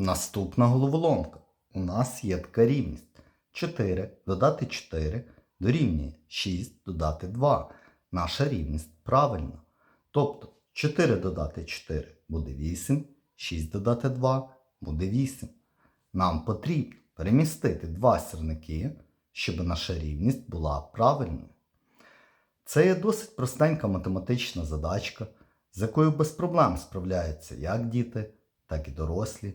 Наступна головоломка. У нас є така рівність. 4 додати 4 дорівнює 6 додати 2. Наша рівність правильна. Тобто 4 додати 4 буде 8, 6 додати 2 буде 8. Нам потрібно перемістити два сірники, щоб наша рівність була правильною. Це є досить простенька математична задачка, з якою без проблем справляються як діти, так і дорослі.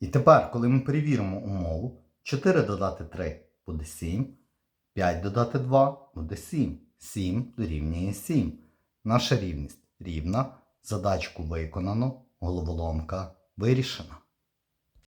І тепер, коли ми перевіримо умову, 4 додати 3 буде 7, 5 додати 2 буде 7. 7 дорівнює 7. Наша рівність рівна. Задачку виконано, головоломка вирішена.